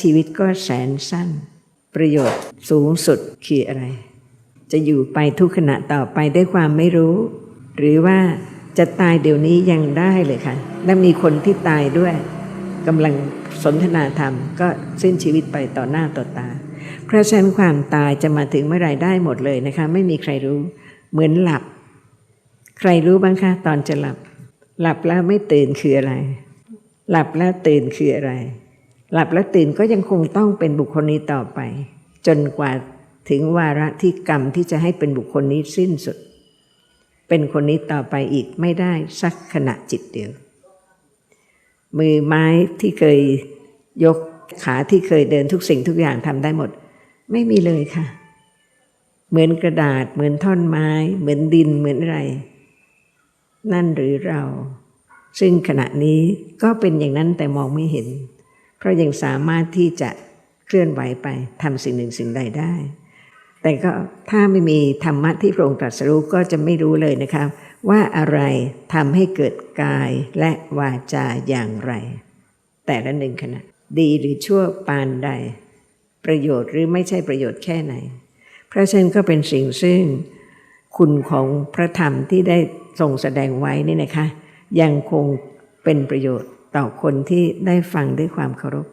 ชีวิตก็แสนสั้น ประโยชน์สูงสุดคืออะไร จะอยู่ไปทุกขณะต่อไปด้วยความไม่รู้ หรือว่าจะตายเดี๋ยวนี้ยังได้เลยค่ะ และมีคนที่ตายด้วยกำลังสนทนาธรรม ก็สิ้นชีวิตไปต่อหน้าต่อตา เพราะฉะนั้นความตายจะมาถึงเมื่อไรได้หมดเลยนะคะ ไม่มีใครรู้ เหมือนหลับ ใครรู้บ้างคะตอนจะหลับ หลับแล้วไม่ตื่นคืออะไร หลับแล้วตื่นคืออะไร หลับแล้วตื่นก็ยังคงต้องเป็นบุคคลนี้ต่อไป จนกว่าถึงวาระที่กรรมที่จะให้เป็นบุคคลนี้สิ้นสุด เป็นคนนี้ต่อไปอีกไม่ได้สักขณะจิตเดียว มือไม้ที่เคยยกขาที่เคยเดินทุกสิ่งทุกอย่างทำได้หมด ไม่มีเลยค่ะ เหมือนกระดาษเหมือนท่อนไม้ เหมือนดินเหมือนอะไร นั่นหรือเรา ซึ่งขณะนี้ก็เป็นอย่างนั้นแต่มองไม่เห็น เพราะยังสามารถที่จะเคลื่อนไหวไปทำสิ่งหนึ่งสิ่งใดได้ แต่ก็ถ้าไม่มีธรรมะที่พระองค์ตรัสรู้ก็จะไม่รู้เลยนะคะว่าอะไรทำให้เกิดกายและวาจาอย่างไร แต่ละหนึ่งขณะ ดีหรือชั่วปานใด ประโยชน์หรือไม่ใช่ประโยชน์แค่ไหน เพราะฉะนั้นก็เป็นสิ่งซึ่ง คุณของพระธรรมที่ได้ทรงแสดงไว้นี่นะคะ ยังคงเป็นประโยชน์ ต่อคนที่ได้ฟังด้วยความเคารพ